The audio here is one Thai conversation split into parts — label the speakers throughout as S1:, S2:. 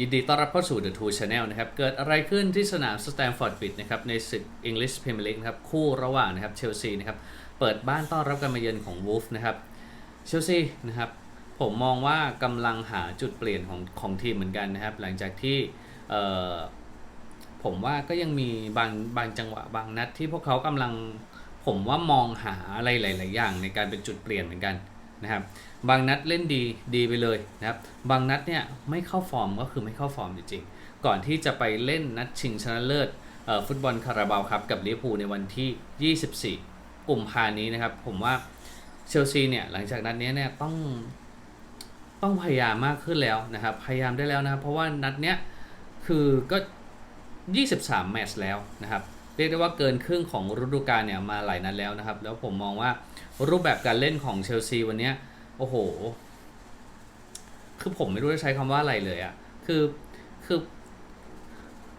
S1: ยินดีต้อนรับเข้าสู่ The Two Channel นะครับ เกิดอะไรขึ้นที่สนามสแตมฟอร์ดบิดนะครับในศึก English Premier League นะครับ คู่ระหว่างนะครับเชลซีนะครับ เปิดบ้านต้อนรับการมาเยือนของวูฟนะครับ เชลซีนะครับ ผมมองว่ากำลังหาจุดเปลี่ยนของของทีมเหมือนกันนะครับ หลังจากที่ผมว่าก็ยังมีบางบางจังหวะบางนัดที่พวกเขากำลังผมว่ามองหาอะไรหลาย ๆ อย่างในการเป็นจุดเปลี่ยนเหมือนกัน นะครับบางนัดเล่นดีดีไปเลยนะครับบางนัดเนี่ยไม่เข้าฟอร์มก็คือไม่เข้าฟอร์มจริงๆ ก่อนที่จะไปเล่นนัดชิงชนะเลิศฟุตบอลคาราบาวครับกับลิเวอร์พูลในวันที่ 24 กุมภานี้นะครับ ผมว่าเชลซีเนี่ยหลังจากนัดนี้เนี่ยต้องต้องพยายามมากขึ้นแล้วนะครับ พยายามได้แล้วนะครับ เพราะว่านัดเนี้ยคือก็ 23 แมตช์แล้วนะครับ เรียกได้ว่าเกินครึ่งของฤดูกาลเนี่ยมาหลายนัดแล้วนะครับ แล้วผมมองว่ารูปแบบการเล่นของเชลซีวันนี้โอ้โห คือผมไม่รู้จะใช้คำว่าอะไรเลยอะคือคือ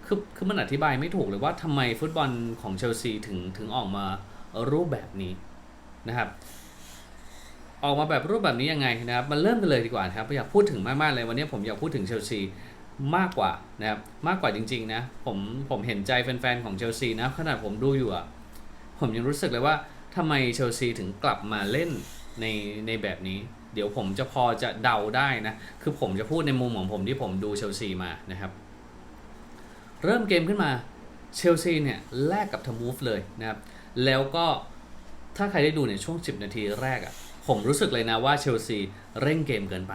S1: คือคือมันอธิบายไม่ถูกเลยว่าทำไมฟุตบอลของเชลซีถึงถึงออกมารูปแบบนี้นะครับ ออกมาแบบรูปแบบนี้ยังไงนะครับ มันเริ่มกันเลยดีกว่านะครับอยากพูดถึงมากๆเลยวันนี้ผมอยากพูดถึงเชลซี มากกว่านะครับมากกว่าจริง ๆ นะผมผมเห็นใจแฟนๆของเชลซีนะขนาดผมดูอยู่อะผมยังรู้สึกเลยว่าทำไมเชลซีถึงกลับมาเล่นในในแบบนี้ เดี๋ยวผมจะพอจะเดาได้นะ คือผมจะพูดในมุมของผมที่ผมดูเชลซีมานะครับ เริ่มเกมขึ้นมาเชลซีเนี่ยแลกกับทมูฟเลยนะครับ แล้วก็ถ้าใครได้ดูในช่วง 10 นาทีแรกอะ่ะผมรู้สึกเลยนะว่าเชลซีเร่งเกมเกินไป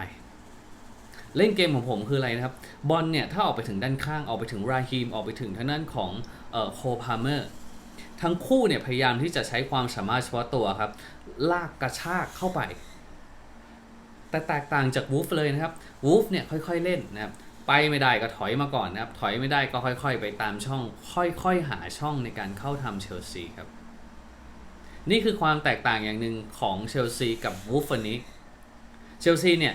S1: เล่นเกมของผมคืออะไรนะครับ บอลเนี่ย ถ้าออกไปถึงด้านข้าง ออกไปถึงราฮีม ออกไปถึงทางด้านของเอ่อโคพาเมอร์ ทั้งคู่เนี่ย พยายามที่จะใช้ความสามารถเฉพาะตัวครับ ลากกระชากเข้าไป แต่แตกต่างจากวูฟเลยนะครับ วูฟเนี่ยค่อยๆเล่นนะครับ ไปไม่ได้ก็ถอยมาก่อนนะครับ ถอยไม่ได้ก็ค่อย ๆ ไปตามช่อง ค่อยๆหาช่องในการเข้าทำเชลซีครับ นี่คือความแตกต่างอย่างหนึ่งของเชลซีกับวูฟวันนี้ เชลซีเนี่ย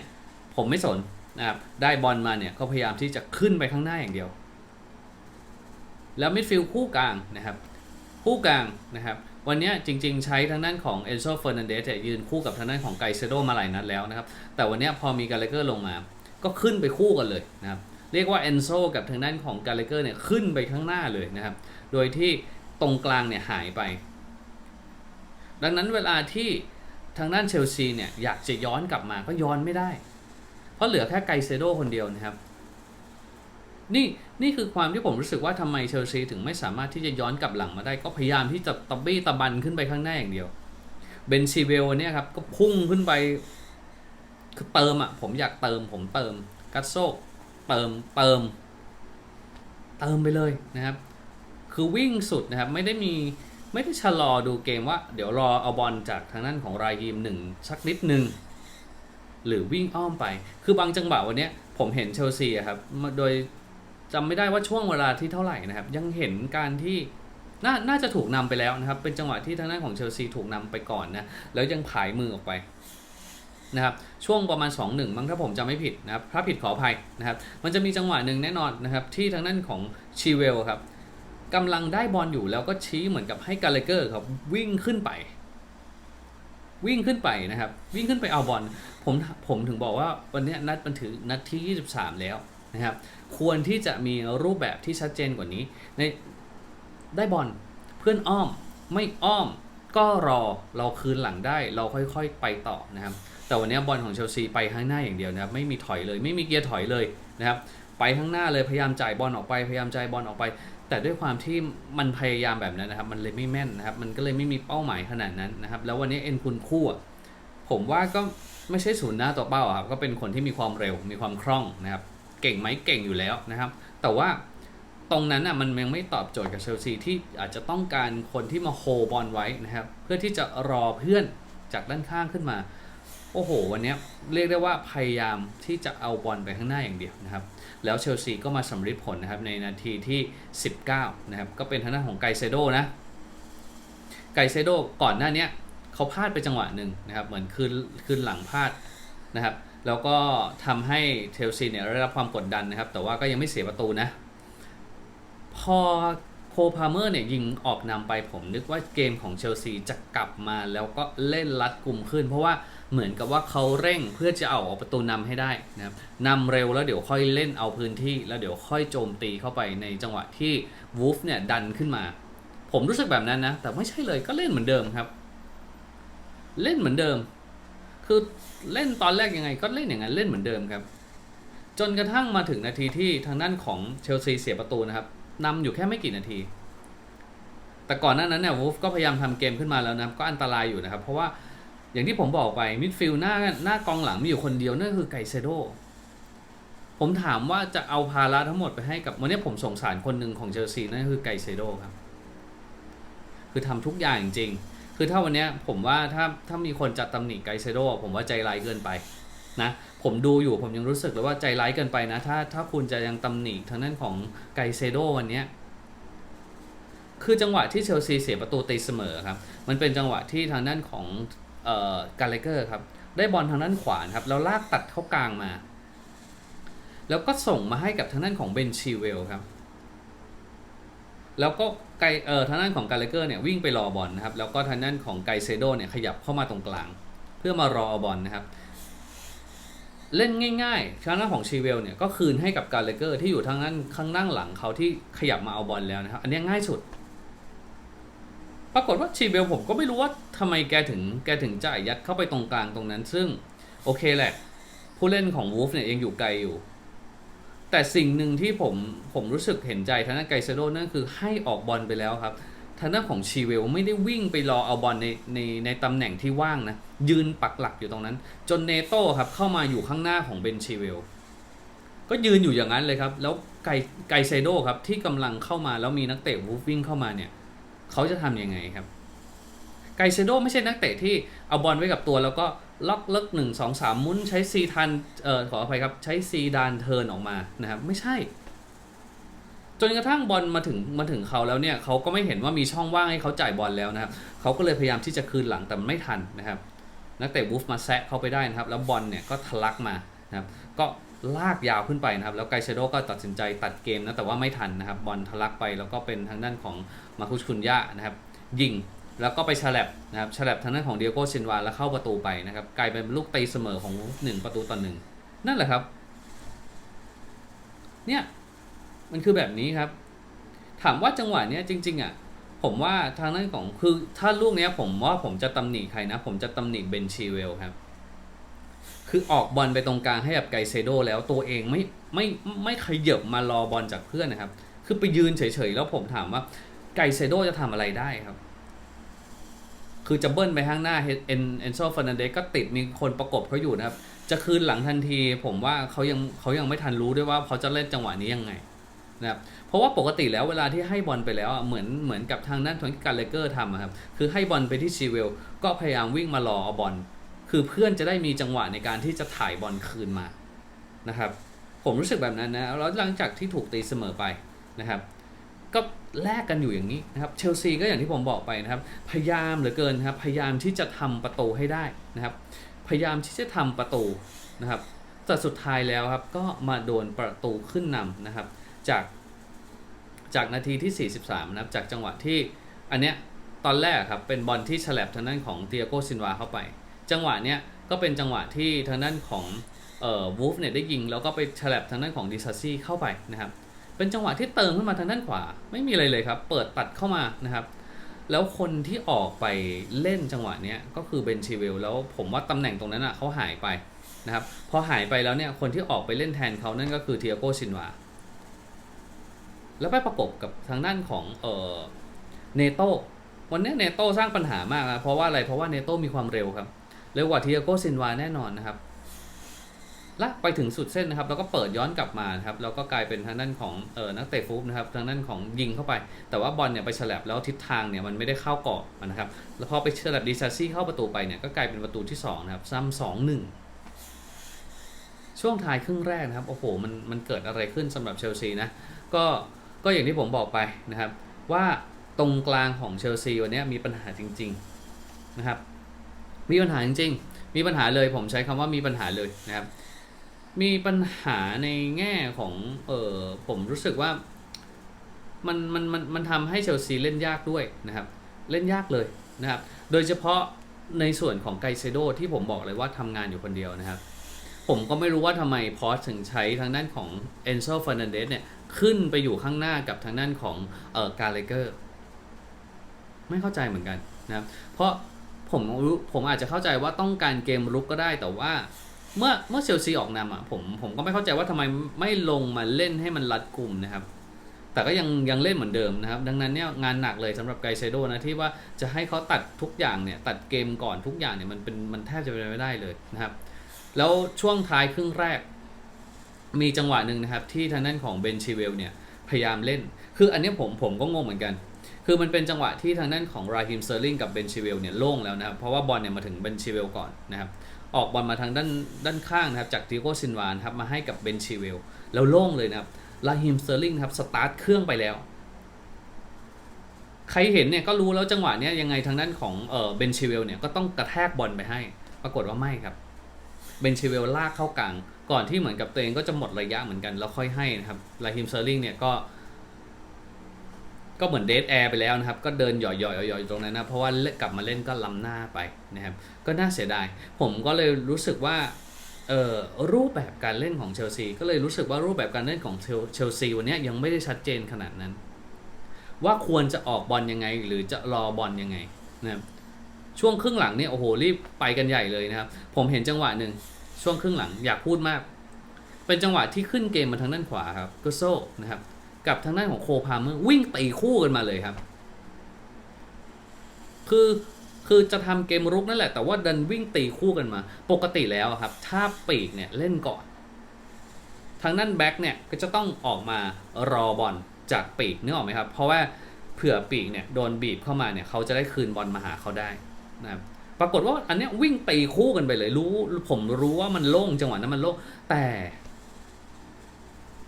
S1: ผมไม่สน นะครับได้บอลมาเนี่ยก็พยายามที่จะขึ้นไปข้างหน้าอย่างเดียว แล้วมิดฟิลด์คู่กลางนะครับคู่กลางนะครับวันนี้จริงๆใช้ทางด้านของเอนโซเฟอร์นันเดสยืนคู่กับทางด้านของไกเซโดมาหลายนัดแล้วนะครับแต่วันนี้พอมีกาเลเกอร์ลงมา ก็ขึ้นไปคู่กันเลยนะครับเรียกว่าเอนโซกับทางด้านของกาเลเกอร์เนี่ยขึ้นไปข้างหน้าเลยนะครับโดยที่ตรงกลางเนี่ยหายไป ดังนั้นเวลาที่ทางด้านเชลซีเนี่ยอยากจะย้อนกลับมาก็ย้อนไม่ได้ เพราะเหลือแค่ไกเซโดคนเดียวนะครับ นี่นี่คือความที่ผมรู้สึกว่าทำไมเชลซีถึงไม่สามารถที่จะย้อนกลับหลังมาได้ ก็พยายามที่จะตะบี้ตะบันขึ้นไปข้างหน้าอย่างเดียว เบนซีเวลเนี่ยครับก็พุ่งขึ้นไปคือเติมอะผมอยากเติมผมเติมกัตโซเติมเติม เติมไปเลยนะครับ คือวิ่งสุดนะครับไม่ได้มีไม่ได้ชะลอดูเกมว่า เดี๋ยวรอเอาบอลจากทางด้านของรายยีมหนึ่งสักนิดหนึ่ง หรือวิ่งอ้อมไป คือบางจังหวะวันนี้ผมเห็นเชลซีครับ โดยจำไม่ได้ว่าช่วงเวลาที่เท่าไหร่นะครับ ยังเห็นการที่น่าน่าจะถูกนำไปแล้วนะครับ เป็นจังหวะที่ทางด้านของเชลซีถูกนำไปก่อนนะ แล้วยังผายมือออกไปนะครับ ช่วงประมาณ 2-1มั้งถ้าผมจำไม่ผิดนะครับ ถ้าผิดขออภัยนะครับ มันจะมีจังหวะหนึ่งแน่นอนนะครับ ที่ทางด้านของชีเวลครับกำลังได้บอลอยู่แล้วก็ชี้เหมือนกับให้กาเลเกอร์ครับวิ่งขึ้นไป วิ่งขึ้นไปนะครับ วิ่งขึ้นไปเอาบอล ผมผมถึงบอกว่าวันนี้นัดมันถือนัดที่ 23 แล้วนะครับ ควรที่จะมีรูปแบบที่ชัดเจนกว่านี้ ในได้บอลเพื่อนอ้อมไม่อ้อมก็รอเราคืนหลังได้เราค่อยๆไปต่อนะครับ แต่วันนี้บอลของเชลซีไปข้างหน้าอย่างเดียวนะครับไม่มีถอยเลยไม่มีเกียร์ถอยเลยนะครับไปข้างหน้าเลยพยายามจ่ายบอลออกไปพยายามจ่ายบอลออกไป แต่ด้วยความที่มันพยายามแบบนั้นนะครับ มันเลยไม่แม่นนะครับ มันก็เลยไม่มีเป้าหมายขนาดนั้นนะครับ แล้ววันนี้เอ็นคุณคู่ผมว่าก็ ไม่ใช่ศูนย์หน้าตัวเป้าครับก็เป็นคนที่มีความเร็วมีความคล่องนะครับ เก่งไหมเก่งอยู่แล้วนะครับ แต่ว่าตรงนั้นอะมันยังไม่ตอบโจทย์กับเชลซีที่อาจจะต้องการคนที่มาโฮบอลไว้นะครับ เพื่อที่จะรอเพื่อนจากด้านข้างขึ้นมา โอ้โห วันนี้เรียกได้ว่าพยายามที่จะเอาบอลไปข้างหน้าอย่างเดียวนะครับ แล้วเชลซีก็มาสำเร็จผลนะครับในนาทีที่ 19 นะครับ ก็เป็นทางด้านของไกเซโดนะไกเซโดก่อนหน้านี้ เขาพลาดไปจังหวะหนึ่งนะครับ เหมือนคืนคืนหลังพลาดนะครับ แล้วก็ทำให้เชลซีเนี่ยได้รับความกดดันนะครับ แต่ว่าก็ยังไม่เสียประตูนะ พอโคพาเมอร์เนี่ยยิงออกนำไปผมนึกว่าเกมของเชลซีจะกลับมาแล้วก็เล่นรัดกลุ่มขึ้น เพราะว่าเหมือนกับว่าเขาเร่งเพื่อจะเอาออกประตูนำให้ได้นะครับนำเร็วแล้วเดี๋ยวค่อยเล่นเอาพื้นที่ แล้วเดี๋ยวค่อยโจมตีเข้าไปในจังหวะที่วูฟเนี่ยดันขึ้นมา ผมรู้สึกแบบนั้นนะ แต่ไม่ใช่เลยก็เล่นเหมือนเดิมครับ เล่นเหมือนเดิม คือเล่นตอนแรกยังไงก็เล่นอย่างนั้นเล่นเหมือนเดิมครับ จนกระทั่งมาถึงนาทีที่ทางด้านของเชลซีเสียประตูนะครับนำอยู่แค่ไม่กี่นาที แต่ก่อนหน้านั้นเนี่ยวูฟก็พยายามทำเกมขึ้นมาแล้วนะก็อันตรายอยู่นะครับ เพราะว่าอย่างที่ผมบอกไปมิดฟิลด์หน้าหน้ากองหลังมีอยู่คนเดียวนั่นคือไกเซโดผมถามว่าจะเอาภาระทั้งหมดไปให้กับวันนี้ผมสงสารคนหนึ่งของเชลซีนั่นคือไกเซโดครับ คือทำทุกอย่างจริง คือถ้าวันเนี้ยผมว่าถ้าถ้ามีคนจัดตำหนิไกเซโดผมว่าใจร้ายเกินไปนะผมดูอยู่ผมยังรู้สึกเลยว่าใจร้ายเกินไปนะถ้าถ้าคุณจะยังตำหนิทางด้านของไกเซโดวันเนี้ยคือจังหวะที่เชลซีเสียประตูตีเสมอครับ มันเป็นจังหวะที่ทางด้านของเอ่อกาเลเกอร์ครับ ได้บอลทางด้านขวาครับ แล้วลากตัดเข้ากลางมา แล้วก็ส่งมาให้กับทางด้านของเบนชีเวลครับ แล้วก็ไกเอ่อทางด้านของกาเลเกอร์เนี่ยวิ่งไปรอบอลนะครับแล้วก็ทางด้านของไกเซโดเนี่ยขยับเข้ามาตรงกลาง เพื่อมารอเอาบอลนะครับ เล่นง่ายๆทางด้านของชีเวลเนี่ยก็คืนให้กับกาเลเกอร์ที่อยู่ทางด้านข้างด้านหลังเขาที่ขยับมาเอาบอลแล้วนะครับ อันนี้ง่ายสุด ปรากฏว่าชีเวลผมก็ไม่รู้ว่าทำไมแกถึงแกถึงจ่ายยัดเข้าไปตรงกลางตรงนั้น ซึ่งโอเคแหละผู้เล่นของวูฟเนี่ยยังอยู่ไกลอยู่ แต่สิ่งหนึ่งที่ผมผมรู้สึกเห็นใจทางด้านไกเซโดนั่นคือให้ออกบอลไปแล้วครับทางด้านของชีเวลไม่ได้วิ่งไปรอเอาบอลในในในตำแหน่งที่ว่างนะ ยืนปักหลักอยู่ตรงนั้น จนเนโต้ครับเข้ามาอยู่ข้างหน้าของเบนชีเวลก็ยืนอยู่อย่างนั้นเลยครับ แล้วไกไกเซโดครับที่กำลังเข้ามาแล้วมีนักเตะวูฟวิ่งเข้ามาเนี่ยเขาจะทำยังไงครับ ไกเซโดไม่ใช่นักเตะที่เอาบอลไว้กับตัวแล้วก็ ล็อกเลิกหนึ่งสองสามมุนใช้ซีทันเอ่อขออภัยครับ ใช้ซีดานเทิร์นออกมานะครับ ไม่ใช่ จนกระทั่งบอลมาถึงมาถึงเขาแล้วเนี่ยเขาก็ไม่เห็นว่ามีช่องว่างให้เขาจ่ายบอลแล้วนะครับเขาก็เลยพยายามที่จะคืนหลังแต่ไม่ทันนะครับ นักเตะวูฟมาแซะเขาไปได้นะครับ แล้วบอลเนี่ยก็ทะลักมานะครับ ก็ลากยาวขึ้นไปนะครับ แล้วไกเซโดก็ตัดสินใจตัดเกมนะแต่ว่าไม่ทันนะครับ บอลทะลักไปแล้วก็เป็นทางด้านของมาคุชคุนยะนะครับ ยิง แล้วก็ไปฉลับนะครับฉลับทางด้านของเดียโก้ซินวาแล้วเข้าประตูไปนะครับกลายเป็นลูกตีเสมอของหนึ่งประตูต่อหนึ่งนั่นแหละครับ เนี่ยมันคือแบบนี้ครับ ถามว่าจังหวะเนี้ยจริง ๆ อะ ผมว่าทางด้านของคือถ้าลูกเนี้ยผมว่าผมจะตำหนิใครนะ ผมจะตำหนิเบนชีเวลครับ คือออกบอลไปตรงกลางให้กับไกเซโดแล้วตัวเองไม่ไม่ไม่ขยับมารอบอลจากเพื่อนนะครับ คือไปยืนเฉยๆแล้วผมถามว่าไกเซโดจะทำอะไรได้ครับ คือจะเบิ้ลไปข้างหน้าเอ็นเอนโซเฟอร์นันเดสก็ติดมีคนประกบเขาอยู่นะครับ จะคืนหลังทันทีผมว่าเขายังเขายังไม่ทันรู้ด้วยว่าเขาจะเล่นจังหวะนี้ยังไงนะครับเพราะว่าปกติแล้วเวลาที่ให้บอลไปแล้วเหมือนเหมือนกับทางด้านของการเลเกอร์ทำครับคือให้บอลไปที่ชีเวลก็พยายามวิ่งมารอเอาบอลคือเพื่อนจะได้มีจังหวะในการที่จะถ่ายบอลคืนมานะครับ ผมรู้สึกแบบนั้นนะแล้วหลังจากที่ถูกตีเสมอไปนะครับ ก็แลกกันอยู่อย่างนี้นะครับเชลซีก็อย่างที่ผมบอกไปนะครับ พยายามเหลือเกินนะครับ พยายามที่จะทำประตูให้ได้นะครับ พยายามที่จะทำประตูนะครับแต่สุดท้ายแล้วครับก็มาโดนประตูขึ้นนำนะครับ จากจากนาทีที่ 43 นะครับ จากจังหวะที่อันเนี้ยตอนแรกครับเป็นบอลที่ฉลับทางด้านของเตียโกซินวาเข้าไป จังหวะเนี้ยก็เป็นจังหวะที่ทางด้านของเอ่อวูฟเนี่ยได้ยิงแล้วก็ไปฉลับทางด้านของดิซาซี่เข้าไปนะครับ เป็นจังหวะที่เติมขึ้นมาทางด้านขวา ไม่มีอะไรเลยครับ เปิดตัดเข้ามานะครับ แล้วคนที่ออกไปเล่นจังหวะนี้ก็คือเบนชีเวลแล้วผมว่าตำแหน่งตรงนั้นอะเขาหายไปนะครับพอหายไปแล้วเนี่ยคนที่ออกไปเล่นแทนเขานั่นก็คือเทียโกซินวาแล้วไปประกบกับทางด้านของเออเนโตวันนี้เนโตสร้างปัญหามากนะเพราะว่าอะไรเพราะว่าเนโตมีความเร็วครับเร็วกว่าเทียโกซินวาแน่นอนนะครับ ลากไปถึงสุดเส้นนะครับ แล้วก็เปิดย้อนกลับมาครับแล้วก็กลายเป็นทางด้านของเออนักเตะฟูฟนะครับทางด้านของยิงเข้าไป แต่ว่าบอลเนี่ยไปฉลับแล้วทิศทางเนี่ยมันไม่ได้เข้ากรอบนะครับ แล้วพอไปฉลับดิซาซี่เข้าประตูไปเนี่ยก็กลายเป็นประตูที่สองนะครับซ้ำสองหนึ่งช่วงท้ายครึ่งแรกนะครับโอ้โหมันมันเกิดอะไรขึ้นสำหรับเชลซีนะก็ก็อย่างที่ผมบอกไปนะครับ ว่าตรงกลางของเชลซีวันนี้มีปัญหาจริง ๆนะครับ มีปัญหาจริงๆมีปัญหาเลยผมใช้คำว่ามีปัญหาเลยนะครับ มีปัญหาในแง่ของเออผมรู้สึกว่ามันมันมันมันทำให้เชลซีเล่นยากด้วยนะครับ เล่นยากเลยนะครับ โดยเฉพาะในส่วนของไกเซโดที่ผมบอกเลยว่าทำงานอยู่คนเดียวนะครับ ผมก็ไม่รู้ว่าทำไมพอสถึงใช้ทางด้านของเอนโซฟ r ร์นันเดสเนี่ย ขึ้นไปอยู่ข้างหน้ากับทางด้านของเอ่อกาเลเกอร์ไม่เข้าใจเหมือนกันนะครับ เพราะผมรู้ผมอาจจะเข้าใจว่าต้องการเกมรุกก็ได้แต่ว่า เมื่อเมื่อเชลซีออกนำอะผมผมก็ไม่เข้าใจว่าทำไมไม่ลงมาเล่นให้มันรัดกลุ่มนะครับ แต่ก็ยังยังเล่นเหมือนเดิมนะครับ ดังนั้นเนี่ยงานหนักเลยสำหรับไกเซโดนะที่ว่าจะให้เขาตัดทุกอย่างเนี่ยตัดเกมก่อนทุกอย่างเนี่ยมันเป็นมันแทบจะเป็นไปไม่ได้เลยนะครับ แล้วช่วงท้ายครึ่งแรก มีจังหวะหนึ่งนะครับ ที่ทางด้านของเบนชิเวลเนี่ยพยายามเล่น คืออันนี้ผมผมก็งงเหมือนกันคือมันเป็นจังหวะที่ทางด้านของราฮิมเซอร์ลิงกับเบนชิเวลเนี่ยโล่งแล้วนะครับ เพราะว่าบอลเนี่ยมาถึงเบนชิเวลก่อนนะครับ ออกบอลมาทางด้านด้านข้างนะครับจากดิโก้ซินวานครับมาให้กับเบนชิเวลแล้วโล่งเลยนะครับราฮิมเซอร์ลิงครับสตาร์ทเครื่องไปแล้ว ใครเห็นเนี่ยก็รู้แล้วจังหวะเนี้ยยังไงทางด้านของเออเบนชิเวลเนี่ยก็ต้องกระแทกบอลไปให้ ปรากฏว่าไม่ครับเบนชิเวลลากเข้ากลาง ก่อนที่เหมือนกับตัวเองก็จะหมดระยะเหมือนกันแล้วค่อยให้นะครับลาฮิมเซอร์ลิงเนี่ยก็ ก็เหมือนเดทแอร์ไปแล้วนะครับ ก็เดินหย่อยๆหย่อยๆตรงนั้นนะ เพราะว่ากลับมาเล่นก็ล้ำหน้าไปนะครับ ก็น่าเสียดาย ผมก็เลยรู้สึกว่าเอ่อรูปแบบการเล่นของเชลซีก็เลยรู้สึกว่ารูปแบบการเล่นของเชลเชลซีวันนี้ยังไม่ได้ชัดเจนขนาดนั้น ว่าควรจะออกบอลยังไงหรือจะรอบอลยังไงนะครับช่วงครึ่งหลังเนี่ยโอ้โหรีบไปกันใหญ่เลยนะครับ ผมเห็นจังหวะหนึ่งช่วงครึ่งหลังอยากพูดมาก เป็นจังหวะที่ขึ้นเกมมาทางด้านขวาครับก็โซนะครับ กับทางด้านของโคพาเมอร์วิ่งตีคู่กันมาเลยครับ คือคือจะทำเกมรุกนั่นแหละ แต่ว่าดันวิ่งตีคู่กันมา ปกติแล้วครับ ถ้าปีกเนี่ยเล่นก่อน ทางด้านแบ็กเนี่ยก็จะต้องออกมารอบอลจากปีกนึกออกไหมครับ เพราะว่าเผื่อปีกเนี่ยโดนบีบเข้ามาเนี่ยเขาจะได้คืนบอลมาหาเขาได้นะครับปรากฏว่าอันเนี้ยวิ่งตีคู่กันไปเลยรู้ ผมรู้ว่ามันโล่งจังหวะนั้นมันโล่งแต่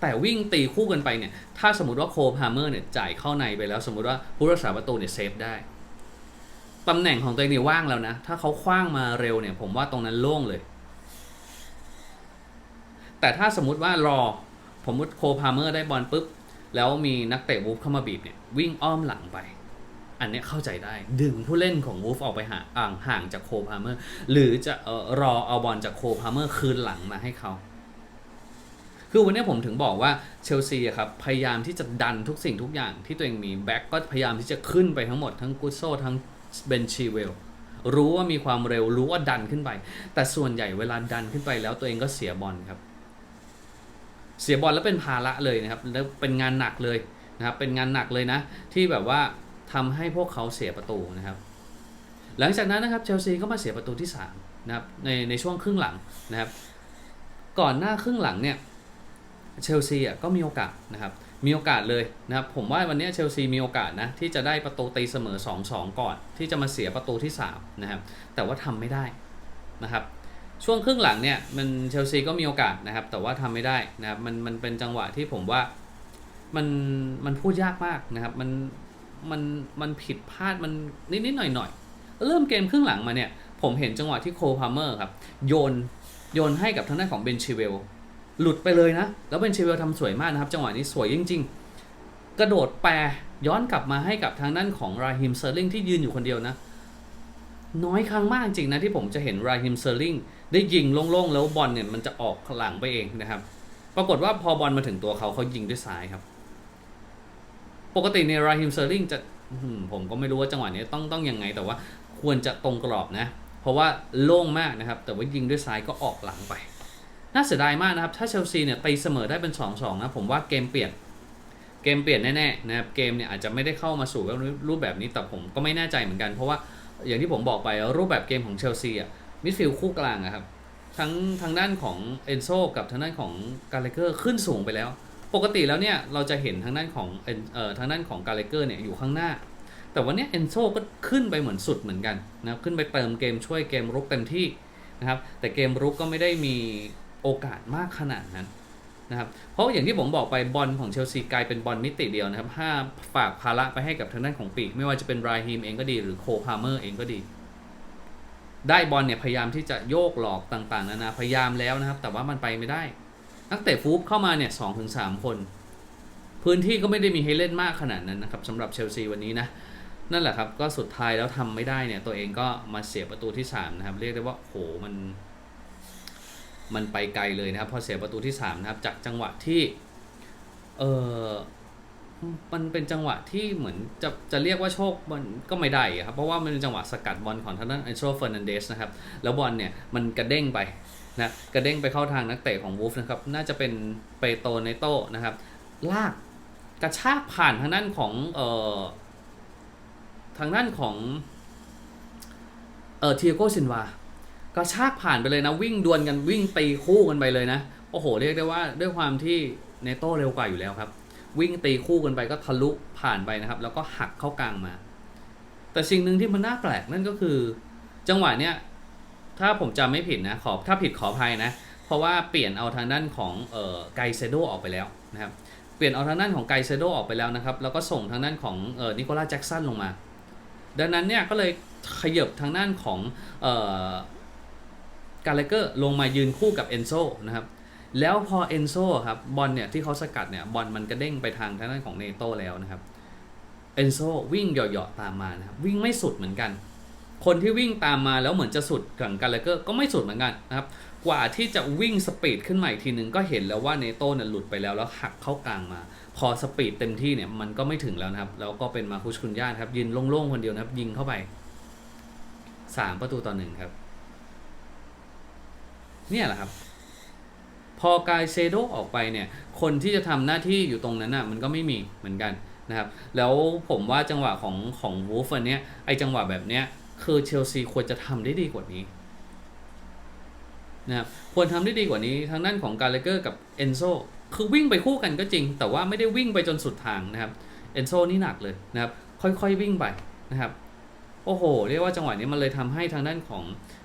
S1: แต่วิ่งตีคู่กันไปเนี่ยถ้าสมมติว่าโคพาเมอร์เนี่ยจ่ายเข้าในไปแล้ว สมมติว่าผู้รักษาประตูเนี่ยเซฟได้ตำแหน่งของตัวเองเนี่ยว่างแล้วนะ ถ้าเขาคว้างมาเร็วเนี่ย ผมว่าตรงนั้นโล่งเลย แต่ถ้าสมมติว่ารอผมมุติโคพาเมอร์ได้บอลปุ๊บ แล้วมีนักเตะวูฟเข้ามาบีบเนี่ย วิ่งอ้อมหลังไป อันนี้เข้าใจได้ ดึงผู้เล่นของวูฟออกไปห่างห่างจากโคพาเมอร์ หรือจะออรอเอาบอลจากโคพาเมอร์คืนหลังมาให้เขา คือวันนี้ผมถึงบอกว่าเชลซีครับพยายามที่จะดันทุกสิ่งทุกอย่างที่ตัวเองมีแบ็กก็พยายามที่จะขึ้นไปทั้งหมดทั้งกุโซทั้งเบนชีเวลรู้ว่ามีความเร็วรู้ว่าดันขึ้นไป แต่ส่วนใหญ่เวลาดันขึ้นไปแล้วตัวเองก็เสียบอลครับ เสียบอลแล้วเป็นภาระเลยนะครับ แล้วเป็นงานหนักเลยนะครับ เป็นงานหนักเลยนะ ที่แบบว่าทำให้พวกเขาเสียประตูนะครับ หลังจากนั้นนะครับเชลซีก็มาเสียประตูที่3นะครับในในช่วงครึ่งหลังนะครับ ก่อนหน้าครึ่งหลังเนี่ย เชลซีอะก็มีโอกาสนะครับมีโอกาสเลยนะครับผมว่าวันนี้เชลซีมีโอกาสนะที่จะได้ประตูตีเสมอ 2-2 ก่อน ที่จะมาเสียประตูที่3นะครับแต่ว่าทำไม่ได้นะครับช่วงครึ่งหลังเนี่ยมันเชลซีก็มีโอกาสนะครับแต่ว่าทำไม่ได้นะครับมันมันเป็นจังหวะที่ผมว่ามันมันพูดยากมากนะครับมันมันมันผิดพลาดมันนิดนิดหน่อยหน่อยเริ่มเกมครึ่งหลังมาเนี่ยผมเห็นจังหวะที่โคพาเมอร์ครับโยนโยนให้กับทางด้านของเบนชิเวล หลุดไปเลยนะ แล้วเบนเชเวลทำสวยมากนะครับ จังหวะนี้สวยจริง ๆ กระโดดแปรย้อนกลับมาให้กับทางด้านของราฮิมเซอร์ลิงที่ยืนอยู่คนเดียวนะ น้อยครั้งมากจริงนะที่ผมจะเห็นราฮิมเซอร์ลิงได้ยิงโล่งๆ แล้วบอลเนี่ยมันจะออกหลังไปเองนะครับ ปรากฏว่าพอบอลมาถึงตัวเขาเขายิงด้วยซ้ายครับ ปกติในราฮิมเซอร์ลิงจะผมก็ไม่รู้ว่าจังหวะนี้ต้องต้องยังไงแต่ว่าควรจะตรงกรอบนะ เพราะว่าโล่งมากนะครับ แต่ว่ายิงด้วยซ้ายก็ออกหลังไป น่าเสียดายมากนะครับ ถ้าเชลซีเนี่ยตีเสมอได้เป็น 2-2 นะ ผมว่าเกมเปลี่ยน เกมเปลี่ยนแน่ๆนะครับ เกมเนี่ยอาจจะไม่ได้เข้ามาสู่รูปแบบนี้ แต่ผมก็ไม่แน่ใจเหมือนกัน เพราะว่าอย่างที่ผมบอกไปรูปแบบเกมของเชลซีอะ มิดฟิลด์คู่กลางอะครับ ทั้งทางด้านของเอนโซกับทางด้านของกาเลเกอร์ขึ้นสูงไปแล้ว ปกติแล้วเนี่ยเราจะเห็นทางด้านของเอ่อทางด้านของกาเลเกอร์เนี่ยอยู่ข้างหน้า แต่วันเนี้เอนโซก็ขึ้นไปเหมือนสุดเหมือนกันนะ ขึ้นไปเติมเกมช่วยเกมรุกเต็มที่นะครับ แต่เกมรุกก็ไม่ได้มี โอกาสมากขนาดนั้นนะครับเพราะอย่างที่ผมบอกไปบอลของเชลซีกลายเป็นบอลมิติเดียวนะครับห้าฝากภาระไปให้กับทางด้านของปีก ไม่ว่าจะเป็นราฮีมเองก็ดี หรือโคพาเมอร์เองก็ดี ได้บอลเนี่ยพยายามที่จะโยกหลอกต่างๆนานาพยายามแล้วนะครับ แต่ว่ามันไปไม่ได้ นักเตะฟูฟเข้ามาเนี่ยสองถึงสามคน พื้นที่ก็ไม่ได้มีให้เล่นมากขนาดนั้นนะครับสำหรับเชลซีวันนี้นะนั่นแหละครับก็สุดท้ายแล้วทำไม่ได้เนี่ยตัวเองก็มาเสียประตูที่สามนะครับเรียกได้ว่าโหมัน มันไปไกลเลยนะครับ พอเสียประตูที่สามนะครับ จากจังหวะที่เออมันเป็นจังหวะที่เหมือนจะจะเรียกว่าโชคมันก็ไม่ได้ครับ เพราะว่ามันเป็นจังหวะสกัดบอลของทางด้านไอโซเฟอร์นันเดสนะครับ แล้วบอลเนี่ยมันกระเด้งไปนะกระเด้งไปเข้าทางนักเตะของวูฟนะครับ น่าจะเป็นเปโตเนโตนะครับ ลากกระชากผ่านทางด้านของเอ่อทางด้านของเอ่อเทียโกซินวา กระชากผ่านไปเลยนะ วิ่งดวลกันวิ่งตีคู่กันไปเลยนะ โอ้โห เรียกได้ว่าด้วยความที่เนโตเร็วกว่าอยู่แล้วครับ วิ่งตีคู่กันไปก็ทะลุผ่านไปนะครับ แล้วก็หักเข้ากลางมา แต่สิ่งหนึ่งที่มันน่าแปลกนั่นก็คือ จังหวะเนี้ยถ้าผมจำไม่ผิดนะขอถ้าผิดขออภัยนะ เพราะว่าเปลี่ยนเอาทางด้านของเอ่อไกเซโดออกไปแล้วนะครับเปลี่ยนเอาทางด้านของไกเซโดออกไปแล้วนะครับแล้วก็ส่งทางด้านของเอ่อนิโคลัสแจ็กสันลงมา ดังนั้นเนี่ยก็เลยขยับทางด้านของเอ่อ กาเลเกอร์ลงมายืนคู่กับเอนโซนะครับแล้วพอเอนโซครับบอลเนี่ยที่เขาสกัดเนี่ยบอลมันกระเด้งไปทางทางด้านของเนโตแล้วนะครับเอนโซวิ่งเหยาะๆตามมานะครับวิ่งไม่สุดเหมือนกัน คนที่วิ่งตามมาแล้วเหมือนจะสุดกับกาเลเกอร์ก็ไม่สุดเหมือนกันนะครับกว่าที่จะวิ่งสปีดขึ้นใหม่ทีหนึ่งก็เห็นแล้วว่าเนโต้เนี่ยหลุดไปแล้วแล้วหักเข้ากลางมา พอสปีดเต็มที่เนี่ยมันก็ไม่ถึงแล้วนะครับ แล้วก็เป็นมาคุชคุนย่าครับยืนโล่งๆคนเดียวนะครับยิงเข้าไปสามประตูต่อหนึ่งครับ เนี่ยแหละครับ พอกายเซโดออกไปเนี่ย คนที่จะทำหน้าที่อยู่ตรงนั้นน่ะมันก็ไม่มีเหมือนกันนะครับ แล้วผมว่าจังหวะของของวูฟอันเนี้ยไอจังหวะแบบเนี้ยคือเชลซีควรจะทำได้ดีกว่านี้นะครับควรทำได้ดีกว่านี้ทางด้านของกาเลเกอร์กับเอนโซคือวิ่งไปคู่กันก็จริง แต่ว่าไม่ได้วิ่งไปจนสุดทางนะครับเอนโซนี่หนักเลยนะครับ ค่อยๆวิ่งไปนะครับ โอ้โห เรียกว่าจังหวะนี้มันเลยทำให้ทางด้านของ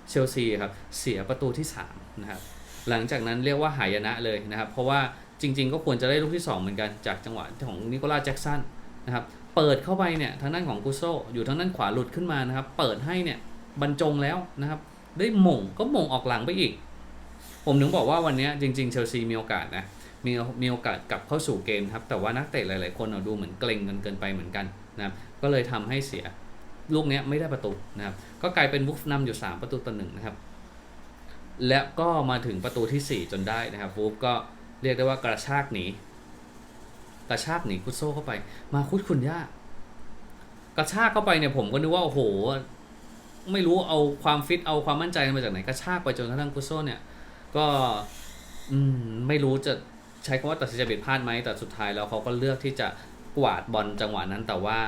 S1: เชลซีครับเสียประตูที่3นะครับหลังจากนั้นเรียกว่าหายนะเลยนะครับ เพราะว่าจริง ๆ ก็ควรจะได้ลูกที่ 2 เหมือนกันจากจังหวะของนิโคลัสแจ็กสันนะครับเปิดเข้าไปเนี่ยทางด้านของกุโซอยู่ทางด้านขวาหลุดขึ้นมานะครับ เปิดให้เนี่ยบรรจงแล้วนะครับ ได้หม่งก็หม่งออกหลังไปอีก ผมถึงบอกว่าวันนี้จริง ๆ เชลซีมีโอกาสนะมีมีโอกาสกลับเข้าสู่เกมครับแต่ว่านักเตะหลาย ๆ คนดูเหมือนเกรงกันเกินไปเหมือนกันนะครับก็เลยทำให้เสีย ลูกเนี้ยไม่ได้ประตูนะครับ ก็กลายเป็นบุฟนำอยู่ 3 ประตูต่อหนึ่งนะครับ และก็มาถึงประตูที่ 4 จนได้นะครับวูฟก็เรียกได้ว่ากระชากหนีกระชากหนีคุดโซเข้าไป มาคุดคุณย่ากระชากเข้าไปเนี่ยผมก็นึกว่าโอ้โห ไม่รู้เอาความฟิตเอาความมั่นใจมาจากไหนกระชากไปจนกระทั่งคุดโซเนี่ย ก็อืมไม่รู้จะใช้คำว่าตัดสินใจผิดพลาดไหมแต่สุดท้ายแล้วเขาก็เลือกที่จะ กวาดบอลจังหวะนั้นแต่ว่า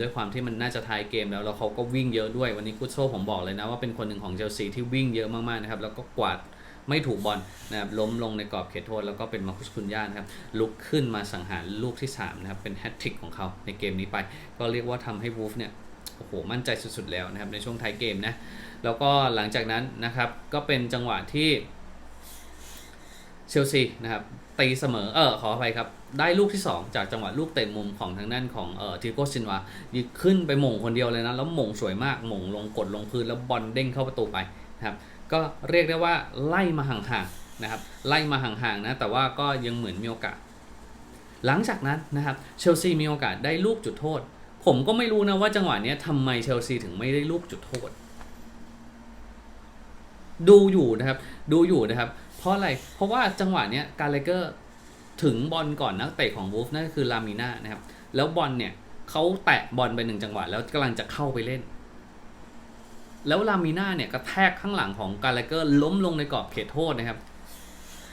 S1: ด้วยความที่มันน่าจะท้ายเกมแล้วแล้วเขาก็วิ่งเยอะด้วยวันนี้กุดโซผมบอกเลยนะว่าเป็นคนหนึ่งของเชลซีที่วิ่งเยอะมากๆนะครับแล้วก็กวาดไม่ถูกบอลนะครับล้มลงในกรอบเขตโทษ แล้วก็เป็นมาคุสคุนย่านะครับลุกขึ้นมาสังหารลูกที่สามนะครับเป็นแฮตทริกของเขาในเกมนี้ไป ก็เรียกว่าทำให้วูฟเนี่ยโอ้โหมั่นใจสุดๆแล้วนะครับในช่วงท้ายเกมนะแล้วก็หลังจากนั้นนะครับก็เป็นจังหวะที่เชลซีนะครับ ตีเสมอเออขออภัยครับ ได้ลูกที่ 2 จากจังหวะลูกเตะมุมของทางด้านของเอ่อทิโกซินวายิงขึ้นไปหม่งคนเดียวเลยนะ แล้วหม่งสวยมากหม่งลงกดลงพื้นแล้วบอลเด้งเข้าประตูไปนะครับก็เรียกได้ว่าไล่มาห่างๆนะครับไล่มาห่างๆนะแต่ว่าก็ยังเหมือนมีโอกาส หลังจากนั้นนะครับเชลซีมีโอกาสได้ลูกจุดโทษ ผมก็ไม่รู้นะว่าจังหวะนี้ทำไมเชลซีถึงไม่ได้ลูกจุดโทษ ดูอยู่นะครับดูอยู่นะครับ เพราะอะไร เพราะว่าจังหวะเนี้ยการเลเกอร์ถึงบอลก่อนนักเตะของวูฟนั่นก็คือลามิน่านะครับ แล้วบอลเนี่ยเขาแตะบอลไปหนึ่งจังหวะ แล้วกำลังจะเข้าไปเล่น แล้วลามิน่าเนี่ยกระแทกข้างหลังของการเลเกอร์ล้มลงในกรอบเขตโทษนะครับ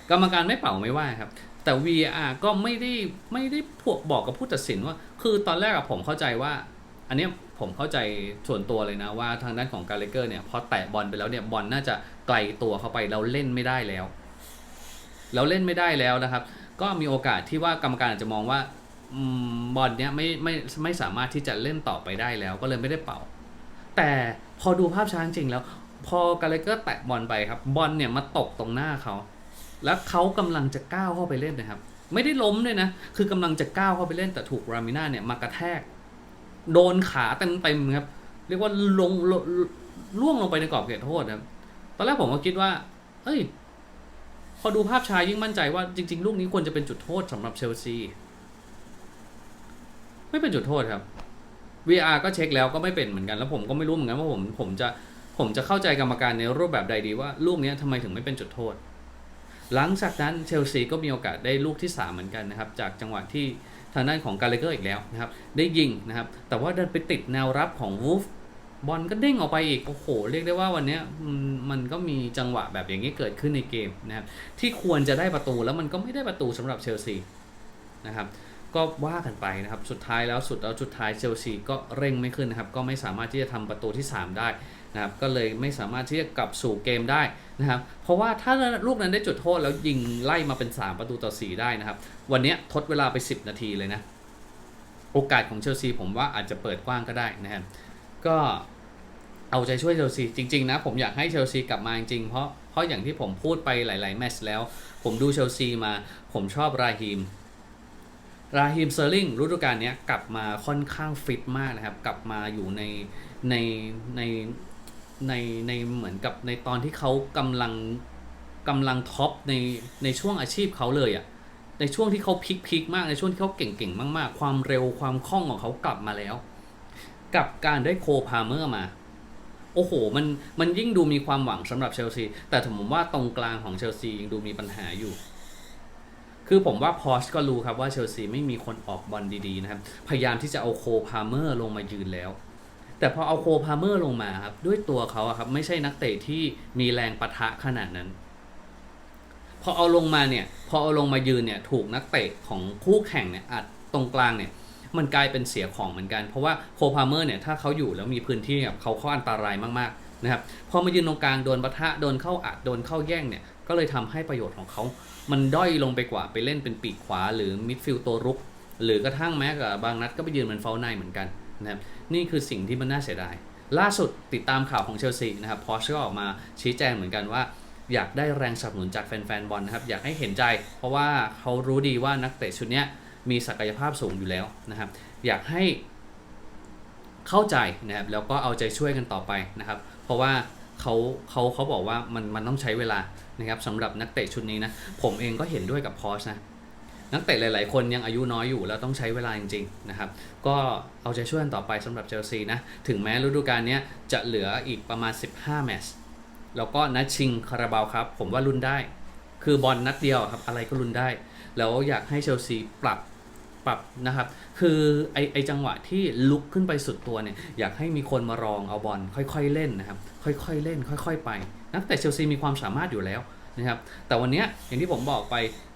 S1: กรรมการไม่เป่าไม่ว่าครับ แต่ VAR ก็ไม่ได้ไม่ได้พวกบอกกับผู้ตัดสินว่า คือตอนแรกอะผมเข้าใจว่า อันนี้ผมเข้าใจส่วนตัวเลยนะว่าทางด้านของการเลเกอร์เนี่ยพอแตะบอลไปแล้วเนี่ยบอลน่าจะไกลตัวเข้าไปเราเล่นไม่ได้แล้วเราเล่นไม่ได้แล้วนะครับ ก็มีโอกาสที่ว่ากรรมการอาจจะมองว่าบอลเนี้ยไม่ไม่ไม่สามารถที่จะเล่นต่อไปได้แล้ว ก็เลยไม่ได้เป่า แต่พอดูภาพช้างจริงแล้ว พอกาเลเกอร์แตะบอลไปครับ บอลเนี่ยมาตกตรงหน้าเขาแล้วเขากำลังจะก้าวเข้าไปเล่นนะครับ ไม่ได้ล้มด้วยนะ คือกำลังจะก้าวเข้าไปเล่นแต่ถูกรามิน่าเนี่ยมากระแทก โดนขาเต็มๆครับ เรียกว่าลงล่วงลงไปในกรอบเขตโทษครับ ตอนแรกผมก็คิดว่า เอ้ย พอดูภาพชายยิ่งมั่นใจว่าจริง ๆ ลูกนี้ควรจะเป็นจุดโทษสำหรับเชลซี ไม่เป็นจุดโทษครับ VR ก็เช็คแล้วก็ไม่เป็นเหมือนกัน แล้วผมก็ไม่รู้เหมือนกันว่าผมผมจะผมจะเข้าใจกรรมการในรูปแบบใดดีว่า ลูกนี้ทำไมถึงไม่เป็นจุดโทษ หลังจากนั้นเชลซีก็มีโอกาสได้ลูกที่ 3 เหมือนกันนะครับ จากจังหวะที่ ทางด้านของกาเลเกอร์อีกแล้วนะครับ ได้ยิงนะครับ แต่ว่าเดินไปติดแนวรับของวูฟบอลก็เด้งออกไปอีก โอ้โห เรียกได้ว่าวันนี้มันก็มีจังหวะแบบอย่างนี้เกิดขึ้นในเกมนะครับ ที่ควรจะได้ประตูแล้วมันก็ไม่ได้ประตูสำหรับเชลซีนะครับก็ว่ากันไปนะครับ สุดท้ายแล้วสุดแล้วสุดท้ายเชลซีก็เร่งไม่ขึ้นนะครับ ก็ไม่สามารถที่จะทำประตูที่ 3 ได้ นะครับก็เลยไม่สามารถที่จะกลับสู่เกมได้นะครับเพราะว่าถ้าลูกนั้นได้จุดโทษแล้วยิงไล่มาเป็น 3 ประตูต่อ 4 ได้นะครับ วันนี้ทดเวลาไป 10 นาทีเลยนะ โอกาสของเชลซีผมว่าอาจจะเปิดกว้างก็ได้นะครับก็เอาใจช่วยเชลซีจริงๆนะผมอยากให้เชลซีกลับมาจริงๆเพราะเพราะอย่างที่ผมพูดไปหลายๆแมตช์แล้ว ผมดูเชลซีมา ผมชอบราฮิมราฮิมเซอร์ลิงฤดูกาลนี้กลับมาค่อนข้างฟิตมากนะครับ กลับมาอยู่ในในใน ในในเหมือนกับในตอนที่เขากำลังกำลังท็อปในในช่วงอาชีพเขาเลยอะ่ะในช่วงที่เขาพีคพีคมากในช่วงที่เขาเก่งๆมาก ๆ ความเร็วความคล่องของเขากลับมาแล้ว กับการได้โคพาเมอร์มาโอ้โห มันมันยิ่งดูมีความหวังสำหรับเชลซี แต่ผมว่าตรงกลางของเชลซียังดูมีปัญหาอยู่ คือผมว่าพอชก็รู้ครับว่าเชลซีไม่มีคนออกบอลดีๆนะครับ พยายามที่จะเอาโคพาเมอร์ลงมายืนแล้ว แต่พอเอาโคพาเมอร์ลงมาครับด้วยตัวเขาอะครับไม่ใช่นักเตะที่มีแรงปะทะขนาดนั้น พอเอาลงมาเนี่ยพอเอาลงมายืนเนี่ยถูกนักเตะของคู่แข่งเนี่ยอัดตรงกลางเนี่ยมันกลายเป็นเสียของเหมือนกัน เพราะว่าโคพาเมอร์เนี่ยถ้าเขาอยู่แล้วมีพื้นที่แบบเขาเขาอันตรายมากๆนะครับพอมายืนตรงกลางโดนปะทะโดนเข้าอัดโดนเข้าแย่งเนี่ยก็เลยทำให้ประโยชน์ของเขา มันด้อยลงไปกว่าไปเล่นเป็นปีกขวาหรือมิดฟิลด์ตัวรุก หรือกระทั่งแม้กับบางนัดก็ไปยืนเป็นเฟลในเหมือนกันนะครับนี่คือสิ่งที่มันน่าเสียดาย ล่าสุดติดตามข่าวของเชลซีนะครับพอชก็ออกมาชี้แจงเหมือนกันว่า อยากได้แรงสนับสนุนจากแฟนๆบอลนะครับอยากให้เห็นใจ เพราะว่าเขารู้ดีว่านักเตะชุดนี้มีศักยภาพสูงอยู่แล้วนะครับ อยากให้เข้าใจนะครับแล้วก็เอาใจช่วยกันต่อไปนะครับ เพราะว่าเขาเขาเขาบอกว่ามันมันต้องใช้เวลานะครับสำหรับนักเตะชุดนี้นะผมเองก็เห็นด้วยกับพอชนะ นักเตะหลาย ๆ คนยังอายุน้อยอยู่แล้วต้องใช้เวลาจริง ๆ นะครับ ก็เอาใจช่วยกันต่อไปสำหรับเชลซีนะ ถึงแม้ฤดูกาลนี้จะเหลืออีกประมาณ 15 แมตช์แล้วก็นัดชิงคาราบาวครับ ผมว่าลุ้นได้ คือบอลนัดเดียวครับ อะไรก็ลุ้นได้ แล้วอยากให้เชลซีปรับปรับนะครับ คือไอไอจังหวะที่ลุกขึ้นไปสุดตัวเนี่ย อยากให้มีคนมารองเอาบอลค่อย ๆ เล่นนะครับ ค่อย ๆ เล่น ค่อย ๆ ไป นักแต่เชลซีมีความสามารถอยู่แล้ว นะครับแต่วันนี้อย่างที่ผมบอกไป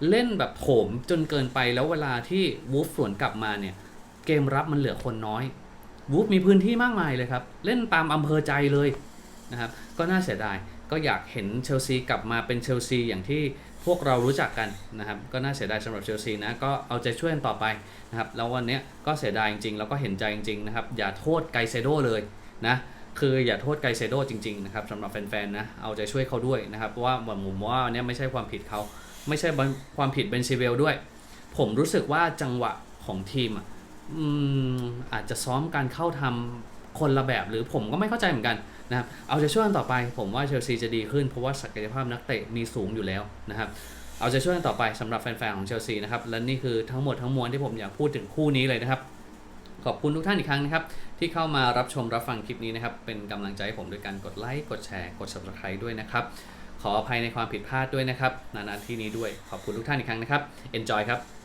S1: เล่นแบบโถมจนเกินไปแล้วเวลาที่วูฟสวนกลับมาเนี่ยเกมรับมันเหลือคนน้อยวูฟมีพื้นที่มากมายเลยครับ เล่นตามอำเภอใจเลยนะครับก็น่าเสียดายก็อยากเห็นเชลซีกลับมาเป็นเชลซีอย่างที่พวกเรารู้จักกันนะครับก็น่าเสียดายสำหรับเชลซีนะก็เอาใจช่วยกันต่อไปนะครับแล้ววันนี้ก็เสียดายจริงๆแล้วก็เห็นใจจริงๆนะครับอย่าโทษไกเซโดเลยนะ คืออย่าโทษไกเซโดจริงๆนะครับสำหรับแฟนๆนะเอาใจช่วยเขาด้วยนะครับเพราะว่าผมว่าอันเนี้ยไม่ใช่ความผิดเขาไม่ใช่ความผิดเบนชิเวลด้วย ผมรู้สึกว่าจังหวะของทีมอะอืมอาจจะซ้อมการเข้าทำคนละแบบหรือผมก็ไม่เข้าใจเหมือนกันนะครับเอาใจช่วยกันต่อไป ผมว่าเชลซีจะดีขึ้นเพราะว่าศักยภาพนักเตะมีสูงอยู่แล้วนะครับเอาใจช่วยกันต่อไปสำหรับแฟนๆของเชลซีนะครับและนี่คือทั้งหมดทั้งมวลที่ผมอยากพูดถึงคู่นี้เลยนะครับ ขอบคุณทุกท่านอีกครั้งนะครับ ที่เข้ามารับชมรับฟังคลิปนี้นะครับ เป็นกำลังใจให้ผมด้วยการกดไลค์กดแชร์กด subscribe ด้วยนะครับ ขออภัยในความผิดพลาดด้วยนะครับนานๆที่นี้ด้วยขอบคุณทุกท่านอีกครั้งนะครับ enjoy ครับ